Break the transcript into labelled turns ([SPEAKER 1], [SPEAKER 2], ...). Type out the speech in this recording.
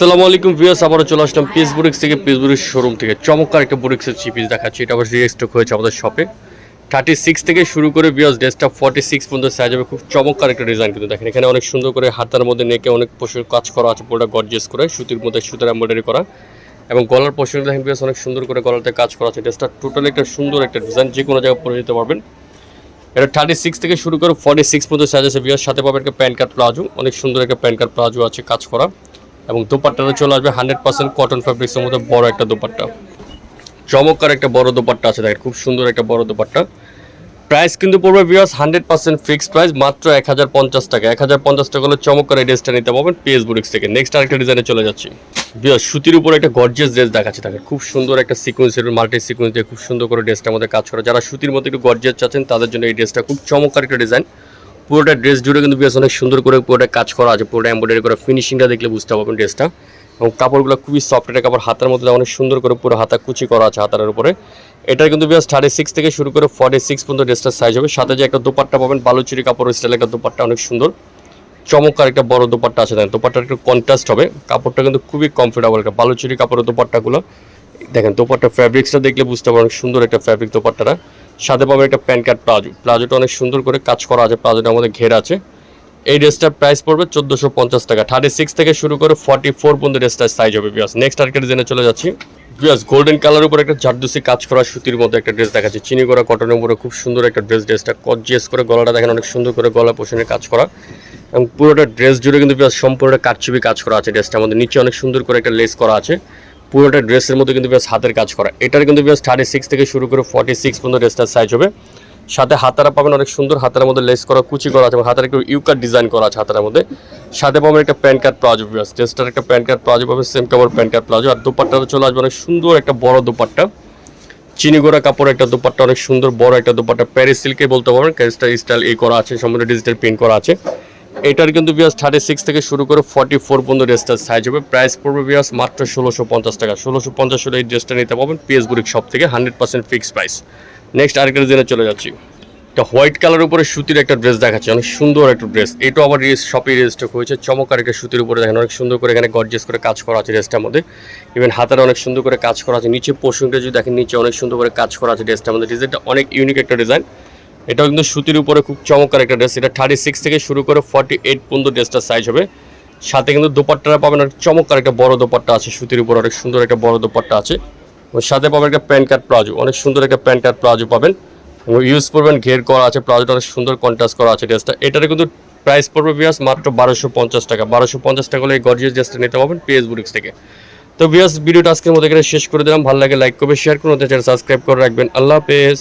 [SPEAKER 1] আসসালামু আলাইকুম ভিউয়ার্স, আবারও চলে আসলাম পিস বুরিক্স থেকে পিস বুরিক্স শোরুম থেকে। চমৎকার একটা বুরিক্সের থ্রি পিস দেখাচ্ছি, এটা আবার রিস্টক হয়েছে আমাদের শপে থার্টি সিক্স থেকে শুরু করে ভিউয়ার্স ড্রেসটা ফর্টি সিক্স পর্যন্ত সাইজ হবে, খুব চমৎকার একটা ডিজাইন কিন্তু দেখেন। এখানে অনেক সুন্দর করে হাতার মধ্যে নেকে অনেক পশুর কাজ করা আছে, পুরোটা গর্জিয়াস করে, সুতির মধ্যে সুতার এমব্রয়ডারি করা। এবং গলার পোর্শন দেখেন ভিউয়ার্স অনেক সুন্দর করে গলাতে কাজ করা আছে। ড্রেসটা টোটালি একটা সুন্দর একটা ডিজাইন যে কোনো জায়গায় পরে যেতে পারবেন। এটা থার্টি সিক্স থেকে শুরু করে ফর্টি সিক্স পর্যন্ত সাইজ আছে ভিউয়ার্স সাথে পাবেন একটা প্যান কার্ড প্লাজো, অনেক সুন্দর একটা প্যান কার্ড প্লাজো আছে কাজ করা। এবং দোপাট্টাটা চলে আসবে হান্ড্রেড পার্সেন্ট কটন ফ্যাব্রিক্সের মধ্যে বড় একটা দোপাট্টা। চমৎকার একটা বড় দোপাট্টা আছে, দেখেন, খুব সুন্দর একটা বড় দোপাট্টা। প্রাইস কিন্তু পড়বে বিয়াস হান্ড্রেড পার্সেন্ট ফিক্সড প্রাইস মাত্র এক হাজার পঞ্চাশ টাকা। এক হাজার পঞ্চাশ টাকা হলে চমৎকার এই ড্রেসটা নিতে পারবেন পিএস বুরিক্স থেকে। নেক্সট আরেকটা ডিজাইনে চলে যাচ্ছি। বিয়াস সুতির উপরে একটা গর্জিয়াস ড্রেস দেখাচ্ছে তাকে। খুব সুন্দর একটা সিকোয়েন্সের মাল্টি সিকোয়েন্স দিয়ে খুব সুন্দর করে ড্রেসটার মধ্যে কাজ করা। যারা সুতির মধ্যে একটু গর্জিয়াস চাচ্ছেন, তাদের জন্য এই ড্রেসটা খুব চমৎকার একটা ডিজাইন পুরোটা ড্রেস জুড়ে কিন্তু বেশ অনেক সুন্দর করে পুরোটা কাজ করা আছে, পুরোটা এমব্রয়ডারি করা ফিনিশিংটা দেখলে বুঝতে পারবেন ড্রেসটা এবং কাপড়গুলো খুবই সফট একটা কাপড় হাতের মধ্যে অনেক সুন্দর করে পুরো হাতা কুচি করা আছে হাতার উপরে। এটা কিন্তু বেশ থার্টি সিক্স থেকে শুরু করে ফর্টি সিক্স পর্যন্ত ড্রেসটার সাইজ হবে। সাথে যে একটা দোপাট্টা পাবেন, বালুচুরি কাপড় স্টাইল একটা দোপাট্টা, অনেক সুন্দর। চমৎকার একটা বড় দোপাট্টা আছে দেখেন, দোপাট্টার একটু কন্ট্রাস্ট হবে। কাপড়টা কিন্তু খুবই কমফোর্টেবল একটা বালুচুরি কাপড়ের দোপাট্টাগুলো। দেখেন, দোপাট্টা ফ্যাব্রিক্সটা দেখলে বুঝতে পারবেন সুন্দর একটা ফ্যাব্রিক দোপাট্টাটা। সাথে পাবেন একটা প্যান কার্ড প্লাজো। প্লাজোটা অনেক সুন্দর করে কাজ করা আছে, প্লাজোটার আমাদের ঘের আছে। এই ড্রেসটার প্রাইস পড়বে চোদ্দোশো পঞ্চাশ টাকা। থার্টি সিক্স থেকে শুরু করে ফর্টি ফোর পর্যন্ত ড্রেসটার সাইজ হবে বিয়াস নেক্সট আরেকটা ডিজাইনে চলে যাচ্ছি। বিয়াস গোল্ডেন কালার উপর একটা জারদুসি কাজ করা সুতির মধ্যে একটা ড্রেস দেখাচ্ছে। চিনি করা কটনের উপরে খুব সুন্দর একটা ড্রেস ড্রেসটা কজিয়াস করে গলাটা দেখেন, অনেক সুন্দর করে গলা পোষণের কাজ করা। এবং পুরোটা ড্রেস জুড়ে কিন্তু সম্পূর্ণ কারচুপি কাজ করা আছে ড্রেসটার মধ্যে। নিচে অনেক সুন্দর করে একটা লেস করা আছে। পুরোটা ড্রেসের মধ্যে কিন্তু বেশ হাতের কাজ করা। এটার কিন্তু বেশ থার্টি সিক্স থেকে শুরু করে ফর্টি সিক্স পর্যন্ত ড্রেসটার সাইজ হবে। সাথে হাতারা পাবেন অনেক সুন্দর হাতার মধ্যে লেস করা, কুচি করা আছে এবং হাতার একটু ইউকার ডিজাইন করা আছে হাতার মধ্যে। সাথে পাবেন একটা প্যান কার্ড প্লাজো বিয়াস ড্রেসটার একটা প্যান কার্ড প্লাজো পাবে সেম কাপড় প্যান কার্ড প্লাজো। আর দোপাট্টাটা চলে আসবে অনেক সুন্দর একটা বড় দোপাট্টা। চিনিগোড়া কাপড় একটা দোপাট্টা, অনেক সুন্দর বড় একটা দোপাট্টা। প্যারিস সিল্কে বলতে পারবেন ক্যারিস্টার স্টাইল এই করা আছে সম্পূর্ণ ডিজিটাল প্রিন্ট করা আছে। এটার কিন্তু বিয়াস থার্টি সিক্স থেকে শুরু করে ফর্টি ফোর পর্যন্ত ড্রেসটার সাইজ হবে। প্রাইস পড়বে বিয়াস মাত্র ষোলোশো পঞ্চাশ টাকা। ষোলোশো পঞ্চাশ এই ড্রেসটা নিতে পারবেন পিএস বুরিক শপ থেকে hundred percent fixed price next আরেকটা ডিজাইনে চলে যাচ্ছি। একটা হোয়াইট কালার উপরে সুতির একটা ড্রেস দেখাচ্ছে। অনেক সুন্দর একটা ড্রেস এটাও আবার রিস শপে রেজিস্টার হয়েছে। চমৎকার একটা সুতির উপরে দেখেন, অনেক সুন্দর করে এখানে গর্জেস করে কাজ করা আছে ড্রেসটার মধ্যে। ইভেন হাতের অনেক সুন্দর করে কাজ করা আছে। নিচে পোর্শনটা যদি দেখেন, নিচে অনেক সুন্দর করে কাজ করা আছে ড্রেসটার মধ্যে। ডিজাইনটা অনেক ইউনিক একটা ডিজাইন এটাও কিন্তু সুতির উপরে খুব চমৎকার একটা ড্রেস। এটা থার্টি সিক্স থেকে শুরু করে ফর্টি এইট পর্যন্ত ড্রেসটার সাইজ হবে। সাথে কিন্তু দোপাট্টাটা পাবেন আর চমৎকার একটা বড় দোপাট্টা আছে সুতির উপর, অনেক সুন্দর একটা বড় দোপাট্টা আছে। ওর সাথে পাবেন একটা প্যান কার্ড প্লাজো, অনেক সুন্দর একটা প্যান কার্ড প্লাজো পাবেন। এবং ইউজ করবেন, ঘের করা আছে, প্লাজোটা অনেক সুন্দর কন্ট্রাস্ট করা আছে ড্রেসটা। এটার কিন্তু প্রাইস পড়বে বিয়াস মাত্র বারোশো পঞ্চাশ টাকা। বারোশো পঞ্চাশ টাকা হলে এই গর্জিয়াস ড্রেসটা নিতে পারবেন পিএস বুরিক্স থেকে। তো বিয়াস ভিডিওটা আজকের মধ্যে এখানে শেষ করে দিলাম। ভালো লাগে লাইক করবে শেয়ার করুন। চ্যানেল সাবস্ক্রাইব করে রাখবেন। আল্লাহ হাফেজ।